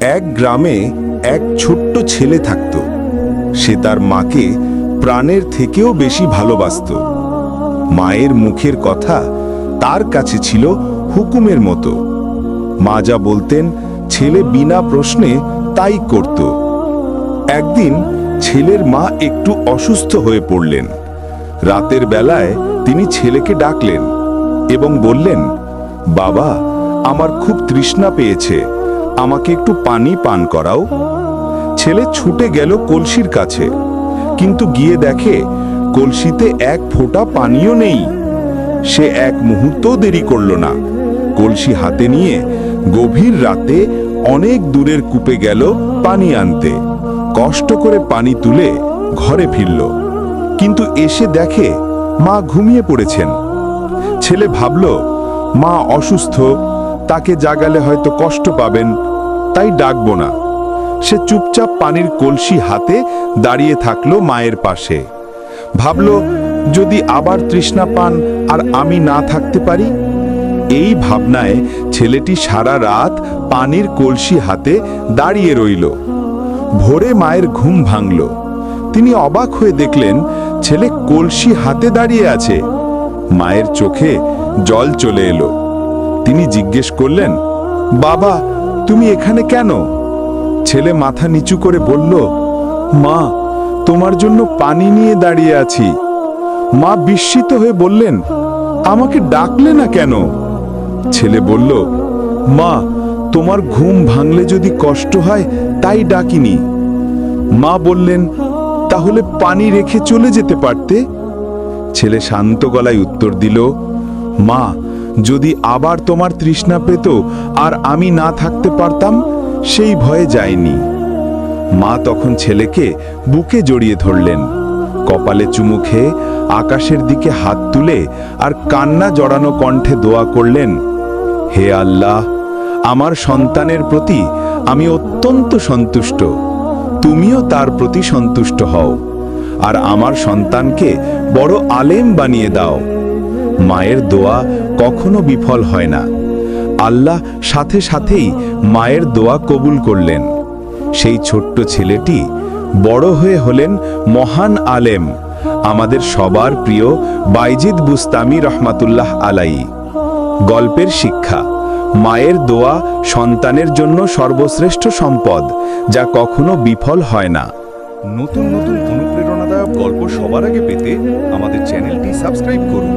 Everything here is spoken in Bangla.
এক গ্রামে এক ছোট্ট ছেলে থাকত। সে তার মাকে প্রাণের থেকেও বেশি ভালোবাসত। মায়ের মুখের কথা তার কাছে ছিল হুকুমের মতো। মা যা বলতেন ছেলে বিনা প্রশ্নে তাই করত। একদিন ছেলের মা একটু অসুস্থ হয়ে পড়লেন। রাতের বেলায় তিনি ছেলেকে ডাকলেন এবং বললেন, বাবা, আমার খুব তৃষ্ণা পেয়েছে। আমাকে একটু পানি পান করাও। ছেলে ছুটে গেল কলসির কাছে, কিন্তু গিয়ে দেখে কলসিতে এক ফোঁটা পানিও নেই। সে এক মুহূর্তও দেরি করল না। কলসি হাতে নিয়ে গভীর রাতে অনেক দূরের কূপে গেল পানি আনতে। কষ্ট করে পানি তুলে ঘরে ফিরল। কিন্তু এসে দেখে মা ঘুমিয়ে পড়েছেন। ছেলে ভাবল, মা অসুস্থ, তাকে জাগালে হয়তো কষ্ট পাবেন। তাই ডাকবো না। সে চুপচাপ পানির কলসি হাতে দাঁড়িয়ে থাকল মায়ের পাশে। ভাবল, যদি আবার তৃষ্ণা পান আর আমি না থাকতে পারি? এই ভাবনায় ছেলেটি সারা রাত পানির কলসি হাতে দাঁড়িয়ে রইল। ভোরে মায়ের ঘুম ভাঙল। তিনি অবাক হয়ে দেখলেন, ছেলে কলসি হাতে দাঁড়িয়ে আছে। মায়ের চোখে জল চলে এলো। তিনি জিজ্ঞেস করলেন, বাবা তুমি এখানে কেন? ছেলে মাথা নিচু করে বলল, মা, তোমার জন্য পানি নিয়ে দাঁড়িয়ে আছি। মা বিস্মিত হয়ে বললেন, আমাকে ডাকলে না কেন? ছেলে বলল, মা, তোমার ঘুম ভাঙলে যদি কষ্ট হয়, তাই ডাকিনি। মা বললেন, তাহলে পানি রেখে চলে যেতে পারতে? ছেলে শান্ত গলায় উত্তর দিল, মা যদি আবার তোমার তৃষ্ণা পেত আর আমি না থাকতে পারতাম, সেই ভয়ে যায়নি। মা তখন ছেলেকে বুকে জড়িয়ে ধরলেন। কপালে চুমু খেয়ে আকাশের দিকে হাত তুলে আর কান্না জড়ানো কণ্ঠে দোয়া করলেন, হে আল্লাহ, আমার সন্তানের প্রতি আমি অত্যন্ত সন্তুষ্ট। তুমিও তার প্রতি সন্তুষ্ট হও। আর আমার সন্তানকে বড় আলেম বানিয়ে দাও। মায়ের দোয়া কখনো বিফল হয় না। আল্লাহ সাথে সাথেই মায়ের দোয়া কবুল করলেন। সেই ছোট্ট ছেলেটি বড় হয়ে হলেন মহান আলেম, আমাদের সবার প্রিয় বাইজিদ বুস্তামি রহমাতুল্লাহ আলাই। গল্পের শিক্ষা, মায়ের দোয়া সন্তানের জন্য সর্বশ্রেষ্ঠ সম্পদ যা কখনো বিফল হয় না। নতুন নতুন অনুপ্রেরণাদায়ক গল্প সবার আগে পেতে আমাদের চ্যানেলটি সাবস্ক্রাইব করুন।